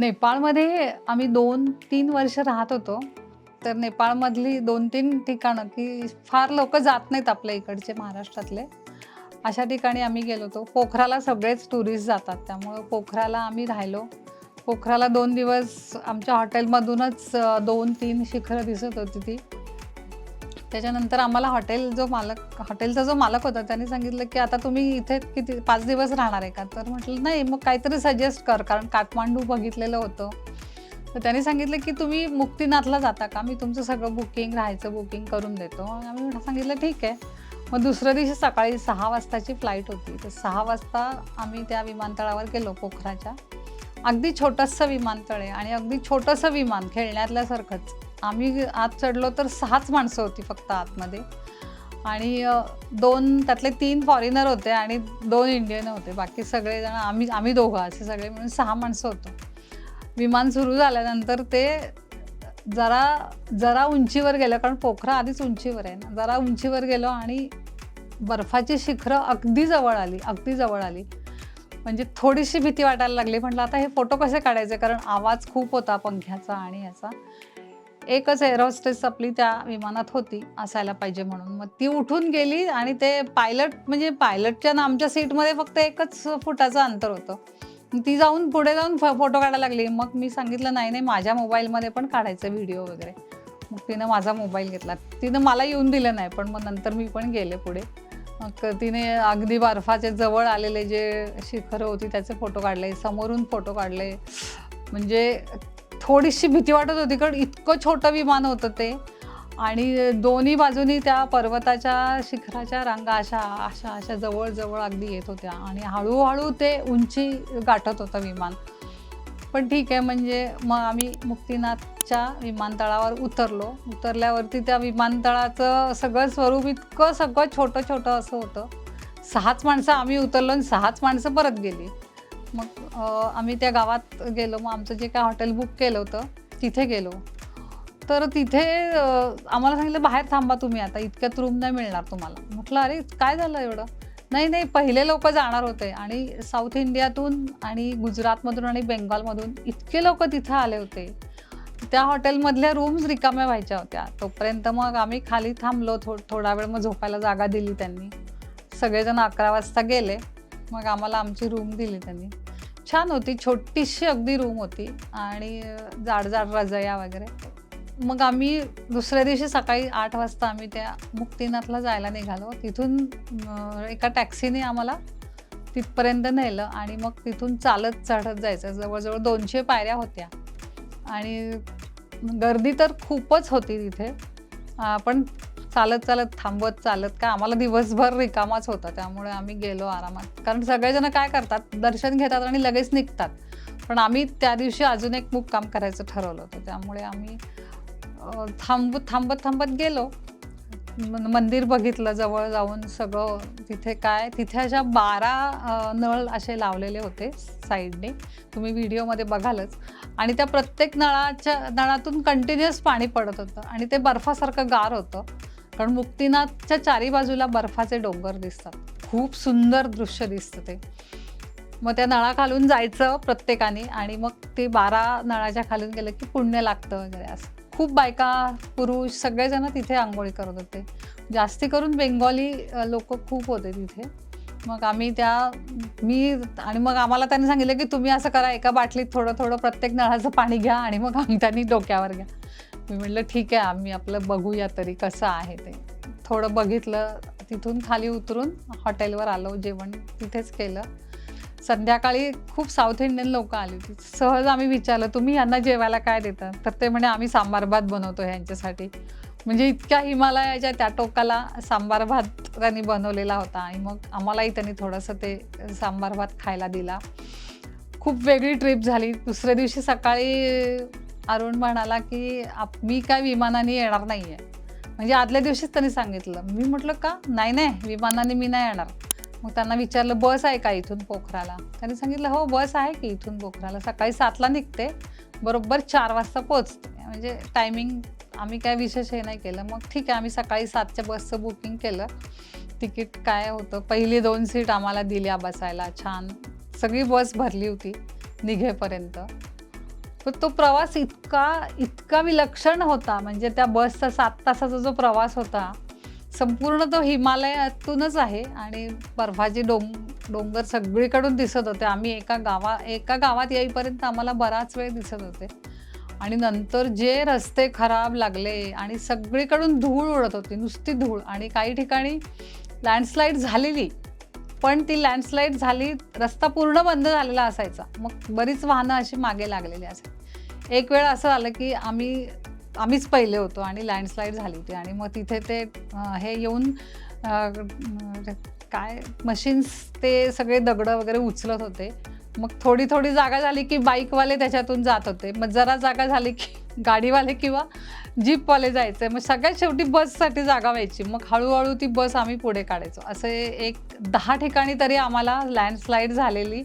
नेपाळमध्ये आम्ही दोन तीन वर्ष राहत होतो. तर नेपाळमधली दोन तीन ठिकाणं की फार लोक जात नाहीत आपल्या इकडचे महाराष्ट्रातले. अशा ठिकाणी आम्ही गेलो होतो. पोखराला सगळेच टुरिस्ट जातात. त्यामुळं पोखराला आम्ही राहिलो. पोखराला दोन दिवस आमच्या हॉटेलमधूनच दोन तीन शिखरं दिसत होती ती. त्याच्यानंतर आम्हाला हॉटेल जो मालक हॉटेलचा जो मालक होता त्यांनी सांगितलं की आता तुम्ही इथे किती पाच दिवस राहणार आहे का? तर म्हटलं नाही मग काहीतरी सजेस्ट कर कारण काठमांडू बघितलेलं होतं. तर त्यांनी सांगितलं की तुम्ही मुक्तीनाथला जाता का? मी तुमचं सगळं बुकिंग राहायचं बुकिंग करून देतो. आम्ही सांगितलं ठीक आहे. मग दुसऱ्या दिवशी सकाळी सहा वाजताची फ्लाईट होती. तर सहा वाजता आम्ही त्या विमानतळावर गेलो पोखराच्या. अगदी छोटंसं विमानतळ आहे आणि अगदी छोटंसं विमान खेळण्यातल्यासारखंच. आम्ही आत चढलो तर सहाच माणसं होती फक्त आतमध्ये. आणि दोन त्यातले तीन फॉरेनर होते आणि दोन इंडियन होते. बाकी सगळेजण आम्ही आम्ही दोघं असे सगळे म्हणून सहा माणसं होतो. विमान सुरू झाल्यानंतर ते जरा जरा उंचीवर गेलं कारण पोखरा आधीच उंचीवर आहे ना. जरा उंचीवर गेलो आणि बर्फाची शिखरं अगदी जवळ आली अगदी जवळ आली. म्हणजे थोडीशी भीती वाटायला लागली. म्हटलं आता हे फोटो कसे काढायचे? कारण आवाज खूप होता पंख्याचा आणि याचा. एकच एअरहोस्टेस आपली त्या विमानात होती असायला पाहिजे म्हणून. मग ती उठून गेली आणि ते पायलट म्हणजे पायलटच्या ना आमच्या सीटमध्ये फक्त एकच फुटाचं अंतर होतं. ती जाऊन पुढे जाऊन फ- फोटो काढायला लागली. मग मी सांगितलं नाही नाही माझ्या मोबाईलमध्ये पण काढायचं व्हिडिओ वगैरे. मग तिनं माझा मोबाईल घेतला. तिनं मला येऊन दिलं नाही पण मग नंतर मी पण गेले पुढे. मग तिने अगदी बर्फाचे जवळ आलेले जे शिखरं होती त्याचे फोटो काढले समोरून फोटो काढले. म्हणजे थोडीशी भीती वाटत होती कारण इतकं छोटं विमान होतं ते. आणि दोन्ही बाजूनी त्या पर्वताच्या शिखराच्या रांगा अशा अशा अशा जवळजवळ अगदी येत होत्या. आणि हळूहळू ते उंची गाठत होतं विमान. पण ठीक आहे म्हणजे मग आम्ही मुक्तीनाथच्या विमानतळावर उतरलो. उतरल्यावरती त्या विमानतळाचं सगळं स्वरूप इतकं सगळं छोटं छोटं असं होतं. सहाच माणसं आम्ही उतरलो आणि सहाच माणसं परत गेली. मग आम्ही त्या गावात गेलो. मग आमचं जे काय हॉटेल बुक केलं होतं तिथे गेलो. तर तिथे आम्हाला सांगितलं बाहेर थांबा तुम्ही आता. इतक्यात रूम नाही मिळणार तुम्हाला. म्हटलं अरे काय झालं एवढं? नाही नाही पहिले लोक जाणार होते. आणि साऊथ इंडियातून आणि गुजरातमधून आणि बेंगॉलमधून इतके लोक तिथं आले होते. त्या हॉटेलमधल्या रूम्स रिकाम्या व्हायच्या होत्या. तोपर्यंत मग आम्ही खाली थांबलो थो थोडा वेळ. मग झोपायला जागा दिली त्यांनी. सगळेजण अकरा वाजता गेले. मग आम्हाला आमची रूम दिली त्यांनी. छान होती छोटीशी अगदी रूम होती आणि जाड जाड रजया वगैरे. मग आम्ही दुसऱ्या दिवशी सकाळी आठ वाजता आम्ही त्या मुक्तीनाथला जायला निघालो. तिथून एका टॅक्सीने आम्हाला तिथपर्यंत नेलं आणि मग तिथून चालत चढत जायचं. जवळजवळ दोनशे पायऱ्या होत्या. आणि गर्दी तर खूपच होती तिथे. पण चालत चालत थांबवत चालत काय आम्हाला दिवसभर रिकामाच होता त्यामुळे आम्ही गेलो आरामात. कारण सगळेजण काय करतात दर्शन घेतात आणि लगेच निघतात. पण आम्ही त्या दिवशी अजून एक मुक्काम करायचं ठरवलं होतं त्यामुळे आम्ही थांबत थांबत थांबत गेलो. मंदिर बघितलं जवळ जाऊन सगळं तिथे काय तिथे अशा बारा नळ असे लावलेले होते साईडने. तुम्ही व्हिडिओमध्ये बघालच. आणि त्या प्रत्येक नळाच्या नळातून कंटिन्युअस पाणी पडत होतं आणि ते बर्फासारखं गार होतं. कारण मुक्तीनाथच्या चारी बाजूला बर्फाचे डोंगर दिसतात. खूप सुंदर दृश्य दिसतं ते. मग त्या नळाखालून जायचं प्रत्येकाने आणि मग ते बारा नळाच्या खालून गेलं की पुण्य लागतं वगैरे असं. खूप बायका पुरुष सगळेजण तिथे आंघोळी करत होते. जास्ती करून बेंगॉली लोक खूप होते तिथे. मग आम्ही त्या मी आणि मग आम्हाला त्यांनी सांगितलं की तुम्ही असं करा एका बाटलीत थोडं थोडं प्रत्येक नळाचं पाणी घ्या आणि मग आम्ही त्यांनी डोक्यावर घ्या. मी म्हटलं ठीक आहे आम्ही आपलं बघूया तरी कसं आहे ते. थोडं बघितलं तिथून खाली उतरून हॉटेलवर आलो जेवण तिथेच केलं. संध्याकाळी खूप साऊथ इंडियन लोक आली होती. सहज आम्ही विचारलं तुम्ही यांना जेवायला काय देता? तर ते म्हणे आम्ही सांबार भात बनवतो ह्यांच्यासाठी. म्हणजे इतक्या हिमालयाच्या त्या टोकाला सांबार भात त्यांनी बनवलेला होता आणि मग आम्हालाही त्यांनी थोडंसं ते सांबार भात खायला दिला. खूप वेगळी ट्रिप झाली. दुसऱ्या दिवशी सकाळी अरुण म्हणाला की आप मी काय विमानाने येणार नाही आहे म्हणजे आदल्या दिवशीच त्यांनी सांगितलं. मी म्हटलं का? नाही नाही विमानाने मी नाही येणार. मग त्यांना विचारलं बस आहे का इथून पोखराला? त्यांनी सांगितलं हो बस आहे की इथून पोखराला. सकाळी सातला निघते. बरोबर चार वाजता पोचते म्हणजे टायमिंग आम्ही काय विशेष हे नाही केलं. मग ठीक आहे आम्ही सकाळी सातच्या बसचं बुकिंग केलं. तिकीट काय होतं? पहिली दोन सीट आम्हाला दिल्या बसायला छान. सगळी बस भरली होती निघेपर्यंत. पण तो प्रवास इतका इतका विलक्षण होता. म्हणजे त्या बसचा सात तासाचा जो प्रवास होता संपूर्ण तो हिमालयातूनच आहे. आणि बर्फाचे डोंग डोंगर सगळीकडून दिसत होते. आम्ही एका गावा एका गावात येईपर्यंत आम्हाला बराच वेळ दिसत होते. आणि नंतर जे रस्ते खराब लागले आणि सगळीकडून धूळ उडत होती नुसती धूळ. आणि काही ठिकाणी लँडस्लाईड झालेली. पण ती लँडस्लाईड झाली रस्ता पूर्ण बंद झालेला असायचा. मग बरीच वाहनं अशी मागे लागलेली असायची. एक वेळ असं आलं की आम्ही आम्हीच पहिले होतो आणि लँडस्लाईड झाली होती आणि मग तिथे ते हे येऊन म्हणजे काय मशीन्स ते सगळे दगडं वगैरे उचलत होते. मग थोडी थोडी जागा झाली की बाईकवाले त्याच्यातून जात होते. मग जरा जागा झाली की गाडीवाले किंवा जीपवाले जायचे मग सगळ्यात शेवटी बससाठी जागा व्हायची. मग हळूहळू ती बस आम्ही पुढे काढायचो. असे एक दहा ठिकाणी तरी आम्हाला लँडस्लाईड झालेली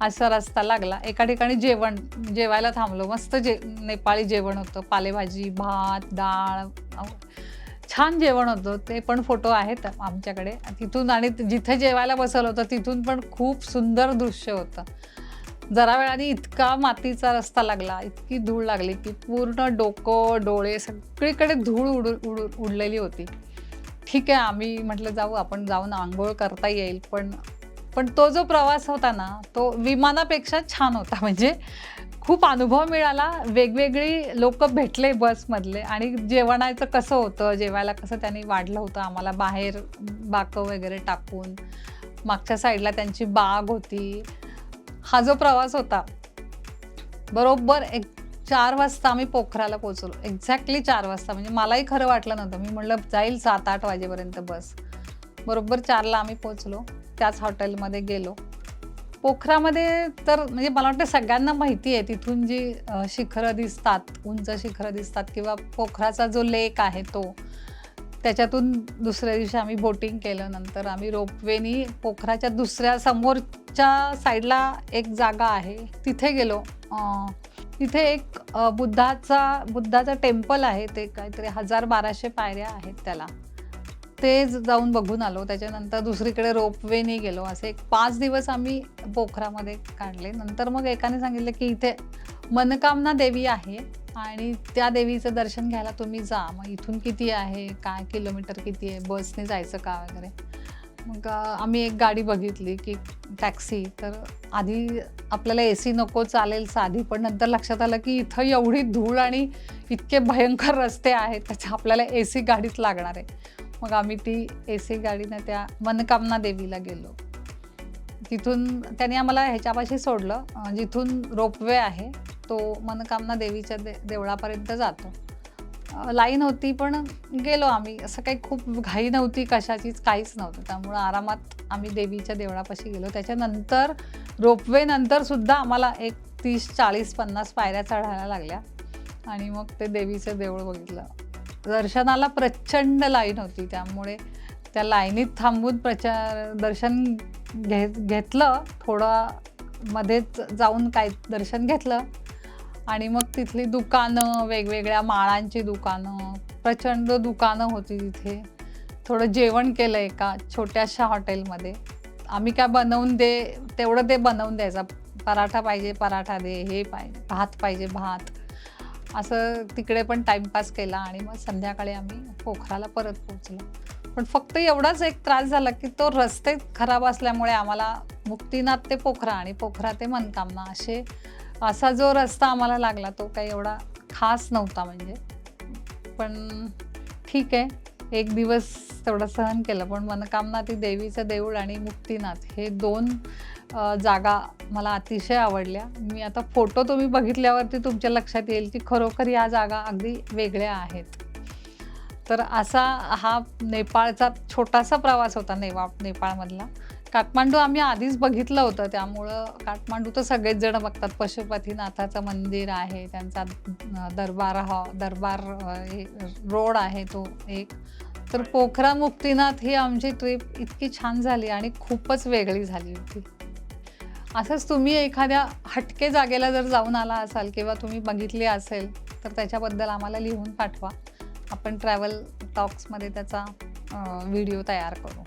असा रस्ता लागला. एका ठिकाणी जेवण जेवायला थांबलो. मस्त जे नेपाळी जेवण होतं. पालेभाजी भात डाळ छान जेवण होतं. ते पण फोटो आहेत आमच्याकडे. तिथून आणि जिथे जेवायला बसवलं होतं तिथून पण खूप सुंदर दृश्य होतं. जरा वेळाने इतका मातीचा रस्ता लागला इतकी धूळ लागली की पूर्ण डोकं डोळे सगळीकडे धूळ उड उड उडलेली होती. ठीक आहे आम्ही म्हटलं जाऊ आपण जाऊन आंघोळ करता येईल पण पण तो जो प्रवास होता ना तो विमानापेक्षा छान होता. म्हणजे खूप अनुभव मिळाला वेगवेगळी लोक भेटले बसमधले आणि जेवणाचं कसं होतं जेवायला कसं त्यांनी वाढलं होतं आम्हाला बाहेर बाकं वगैरे टाकून. मागच्या साईडला त्यांची बाग होती. हा जो प्रवास होता बरोबर एक चार वाजता आम्ही पोखराला पोचलो एक्झॅक्टली चार वाजता. म्हणजे मलाही खरं वाटलं नव्हतं. मी म्हटलं जाईल सात आठ वाजेपर्यंत बस. बरोबर चारला आम्ही पोचलो त्याच हॉटेलमध्ये गेलो. पोखरामध्ये तर म्हणजे मला वाटतं सगळ्यांना माहिती आहे तिथून जी शिखरं दिसतात उंच शिखरं दिसतात किंवा पोखराचा जो लेक आहे तो त्याच्यातून दुसऱ्या दिवशी आम्ही बोटिंग केलं नंतर आम्ही रोपवेनी पोखराच्या दुसऱ्या समोरच्या साईडला एक जागा आहे तिथे गेलो. तिथे एक बुद्धाचा बुद्धाचं टेम्पल आहे ते काहीतरी हजार बाराशे पायऱ्या आहेत त्याला. ते जाऊन बघून आलो. त्याच्यानंतर दुसरीकडे रोपवेनी गेलो. असे एक पाच दिवस आम्ही पोखरामध्ये काढले. नंतर मग एकाने सांगितलं की इथे मनकामना देवी आहे. आणि त्या देवीचं दर्शन घ्यायला तुम्ही जा. मग इथून किती आहे? काय किलोमीटर किती आहे? बसने जायचं का वगैरे? मग आम्ही एक गाडी बघितली की टॅक्सी. तर आधी आपल्याला ए सी नको चालेल साधी पण नंतर लक्षात आलं की इथं एवढी धूळ आणि इतके भयंकर रस्ते आहेत त्याच्या आपल्याला ए सी गाडीच लागणार आहे. मग आम्ही ती ए सी गाडीनं त्या मनकामना देवीला गेलो. तिथून त्यांनी आम्हाला ह्याच्यापाशी सोडलं. जिथून रोपवे आहे तो मनकामना देवीच्या दे देवळापर्यंत जातो. लाईन होती पण गेलो आम्ही. असं काही खूप घाई नव्हती कशाचीच काहीच नव्हतं. त्यामुळं आरामात आम्ही देवीच्या देवळापाशी गेलो. त्याच्यानंतर रोपवे नंतर सुद्धा आम्हाला एक तीस चाळीस पन्नास पायऱ्या चढायला लागल्या. आणि मग ते देवीचं देऊळ बघितलं. दर्शनाला प्रचंड लाईन होती त्यामुळे त्या लाईनीत थांबून प्रचार दर्शन घे घेतलं. थोडं मध्येच जाऊन काय दर्शन घेतलं. आणि मग तिथली दुकानं वेगवेगळ्या माळांची दुकानं प्रचंड दुकानं होती तिथे. थोडं जेवण केलं एका छोट्याशा हॉटेलमध्ये. आम्ही काय बनवून दे तेवढं ते बनवून द्यायचं. पराठा पाहिजे पराठा दे हे पाहिजे भात पाहिजे भात. असं तिकडे पण टाईमपास केला आणि मग संध्याकाळी आम्ही पोखराला परत पोचलो पण फक्त एवढाच एक त्रास झाला की तो रस्ते खराब असल्यामुळे आम्हाला मुक्तीनाथ ते पोखरा आणि पोखरा ते मनकामना असे असा जो रस्ता आम्हाला लागला तो काही एवढा खास नव्हता म्हणजे. पण ठीक आहे एक दिवस तेवढं सहन केलं. पण मनकामना ती देवीचं देऊळ आणि मुक्तीनाथ हे दोन जागा मला अतिशय आवडल्या. मी आता फोटो तुम्ही बघितल्यावरती तुमच्या लक्षात येईल की खरोखर या जागा अगदी वेगळ्या आहेत. तर असा हा नेपाळचा छोटासा प्रवास होता नेवा नेपाळमधला. काठमांडू आम्ही आधीच बघितलं होतं त्यामुळं काठमांडू तर सगळेच जण बघतात. पशुपतीनाथाचं मंदिर आहे त्यांचा दरबार हा दरबार हे रोड आहे तो एक. तर पोखरा मुक्तीनाथ ही आमची ट्रिप इतकी छान झाली आणि खूपच वेगळी झाली होती. असंच तुम्ही एखाद्या हटके जागेला जर जाऊन आला असाल किंवा तुम्ही बघितली असेल तर त्याच्याबद्दल आम्हाला लिहून पाठवा. आपण ट्रॅव्हल टॉक्समध्ये त्याचा व्हिडिओ तयार करू.